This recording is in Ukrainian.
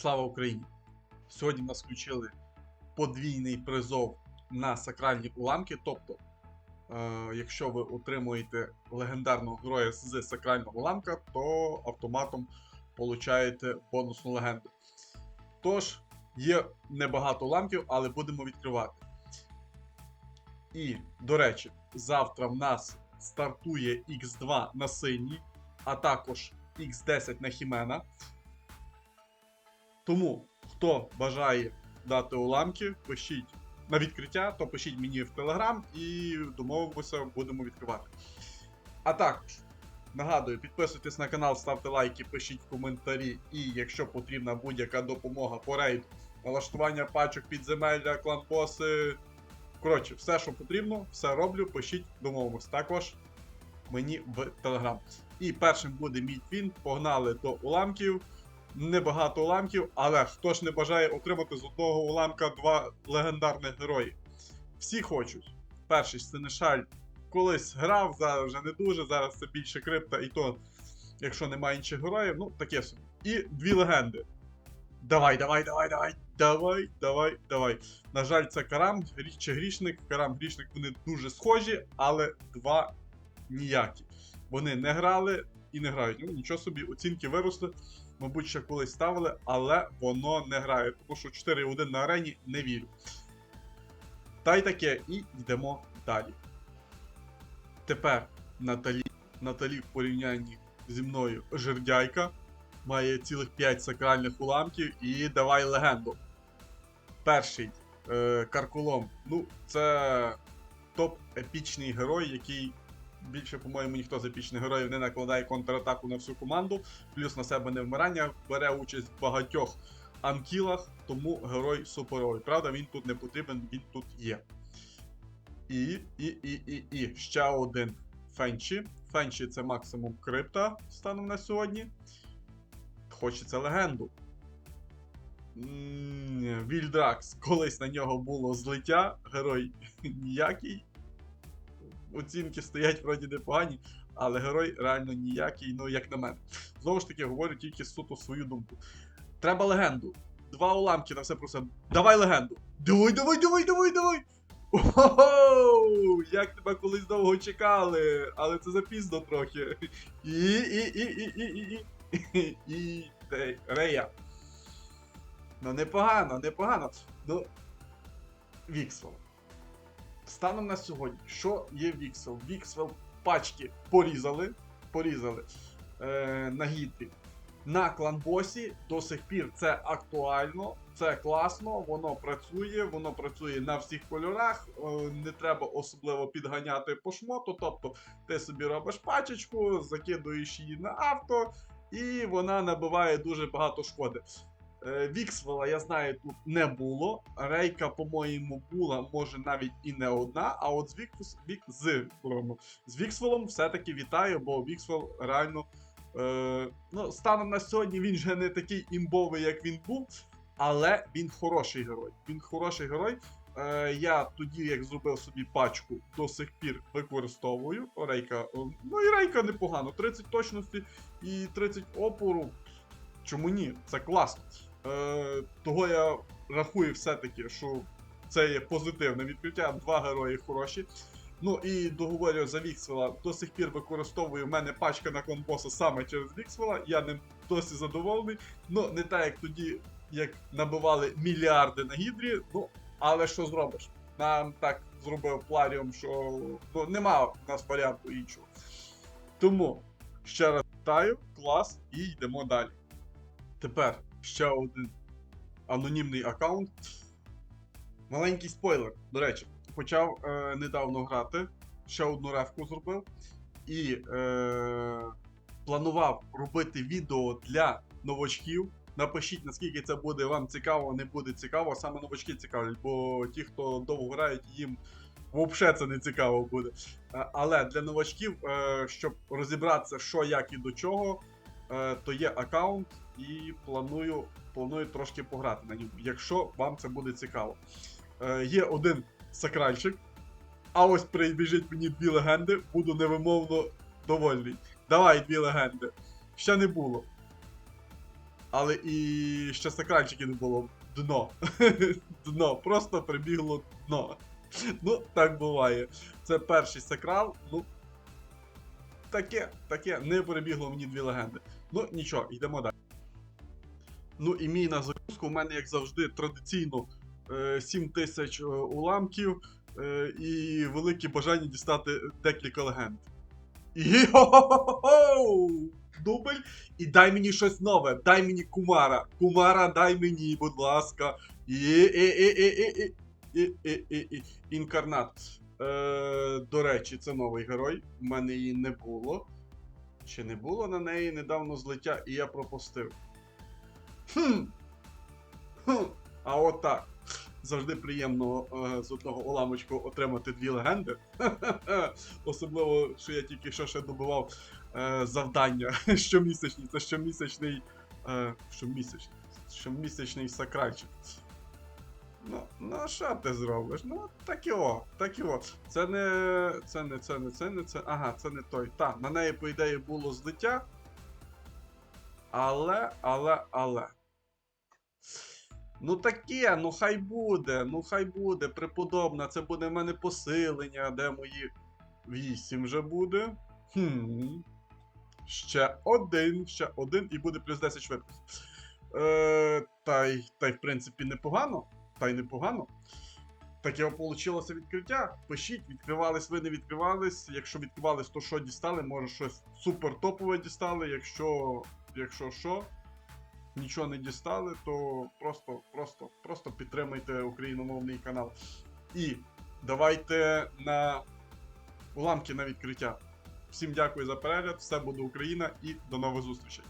Слава Україні! Сьогодні в нас включили подвійний призов на сакральні уламки. Тобто, е, якщо ви отримуєте легендарного героя з сакрального уламка, то автоматом получаєте бонусну легенду. Тож, є небагато уламків, але будемо відкривати. І, до речі, завтра в нас стартує X2 на синій, а також X10 на Хімена. Тому, хто бажає дати уламки, пишіть на відкриття, то пишіть мені в Телеграм і домовимося, будемо відкривати. А також нагадую, підписуйтесь на канал, ставте лайки, пишіть коментарі. І якщо потрібна будь-яка допомога по рейду, налаштування пачок підземелля, кланбоси. Коротше, все, що потрібно, все роблю, пишіть, домовимось. Також мені в Телеграм. І першим буде мій твін. Погнали до уламків. Небагато уламків, але хто ж не бажає отримати з одного уламка два легендарних герої? Всі хочуть. Перший Синешаль колись грав, зараз вже не дуже, зараз це більше крипта, і то, якщо немає інших героїв, ну таке собі. І дві легенди. Давай, давай, давай, давай, давай, давай, давай. На жаль, це Карам чи грішник. Карам грішник вони дуже схожі, але два ніякі. Вони не грали і не грають. Ну, нічого собі, оцінки виросли. Мабуть, ще колись ставили, але воно не грає. Тому що 4-1 на арені не вірю. Та й таке, і йдемо далі. Тепер Наталі. Наталі в порівнянні зі мною жердяйка. Має цілих 5 сакральних уламків і давай легенду. Перший е, Каркулом. Ну, це топ-епічний герой, який більше, по-моєму, ніхто з епічних героїв не накладає контратаку на всю команду, плюс на себе невмирання, бере участь в багатьох анкілах, тому герой суперовий. Правда, він тут не потрібен, він тут є. І, і, і, і, і ще один Фенчі. Фенчі це максимум крипта станом на сьогодні. Хочеться легенду. Вільдракс. Колись на нього було злиття, герой ніякий. Оцінки стоять вроді непогані, але герой реально ніякий, ну як на мене. Знову ж таки, говорю тільки суто свою думку. Треба легенду. Два уламки на все про все. Давай легенду. Давай, давай, давай, давай, давай! Ого! Як тебе колись довго чекали, але це запізно трохи. І, і, і, і, і, і, і, і, те, Рея. Ну, непогано, непогано. Ну, Віксвел. Станом на сьогодні, що є Віксвел? Віксвел пачки порізали, порізали е, на гідрі. На кланбосі до сих пір це актуально, це класно, воно працює, воно працює на всіх кольорах. е, Не треба особливо підганяти по шмоту. Тобто ти собі робиш пачечку, закидуєш її на авто, і вона набиває дуже багато шкоди. Е, Віксвела, я знаю, тут не було. Рейка, по-моєму, була, може навіть і не одна. А от з Вікс, Вік, з, з Віксвелом все-таки вітаю, бо Віксвел реально. Е, ну, станом на сьогодні він вже не такий імбовий, як він був, але він хороший герой. Він хороший герой. Е, я тоді, як зробив собі пачку, до сих пір використовую. Рейка, е, ну і рейка непогано. 30 точності і 30 опору. Чому ні? Це класно. Е, того я рахую все-таки, що це є позитивне відкриття. Два герої хороші. Ну і договорю за Віксвела. До сих пір використовую в мене пачка на конбоса саме через Віксвела. Я ним досі задоволений. Ну, не так, як тоді, як набивали мільярди на гідрі. Ну, але що зробиш? Нам так зробив Пларіум, що ну, нема в нас варіанту іншого. Тому ще раз вітаю, клас, і йдемо далі. Тепер ще один анонімний аккаунт. Маленький спойлер, до речі, почав е, недавно грати, ще одну ревку зробив. І е, планував робити відео для новачків. Напишіть, наскільки це буде вам цікаво, не буде цікаво. Саме новачки цікавлять, бо ті, хто довго грають, їм взагалі це не цікаво буде. Е, Але для новачків, е, щоб розібратися, що, як і до чого, то є аккаунт, і планую, планую трошки пограти на ньому, якщо вам це буде цікаво. Е, Є один сакральчик, а ось прибіжить мені дві легенди, буду невимовно довольний. Давай дві легенди. Ще не було. Але і ще сакранчиків не було. Дно. Дно. Просто прибігло дно. Ну, так буває. Це перший сакрал. Ну таке, таке не перебігло мені дві легенди. Ну нічого, йдемо далі. Ну і мій на загрузку у мене, як завжди, традиційно е, 7 тисяч е, уламків е, і велике бажання дістати декілька легенд. Йо-хо-хо-хо! Дубль! І дай мені щось нове, дай мені кумара. Кумара, дай мені, будь ласка. Інкарнат. Е, до речі, це новий герой. У мене її не було. Ще не було на неї недавно злиття, і я пропустив. Хм. Хм. А от так. Завжди приємно е, з одного уламочку отримати дві легенди. Особливо, що я тільки що ще добивав е, завдання щомісячні. Це щомісячний. Е, щомісячний. Щомісячний сакральчик. Ну, ну а що ти зробиш? Ну, так і о, так і о. Це не. Це не це не це не це. Ага, це не той. Так, на неї, по ідеї, було злиття. Але, але, але. Ну таке, ну хай буде, ну хай буде, преподобна, це буде в мене посилення, де мої 8 вже буде. Хм. Ще один, ще один і буде плюс 10 швидкості. Е, та, й, та й в принципі непогано. Та й непогано. Таке вийшло відкриття. Пишіть, відкривались ви, не відкривались. Якщо відкривались, то що дістали? Може щось супер топове дістали. Якщо, якщо що, нічого не дістали, то просто, просто, просто підтримайте україномовний канал. І давайте на уламки на відкриття. Всім дякую за перегляд, все буде Україна і до нових зустрічей.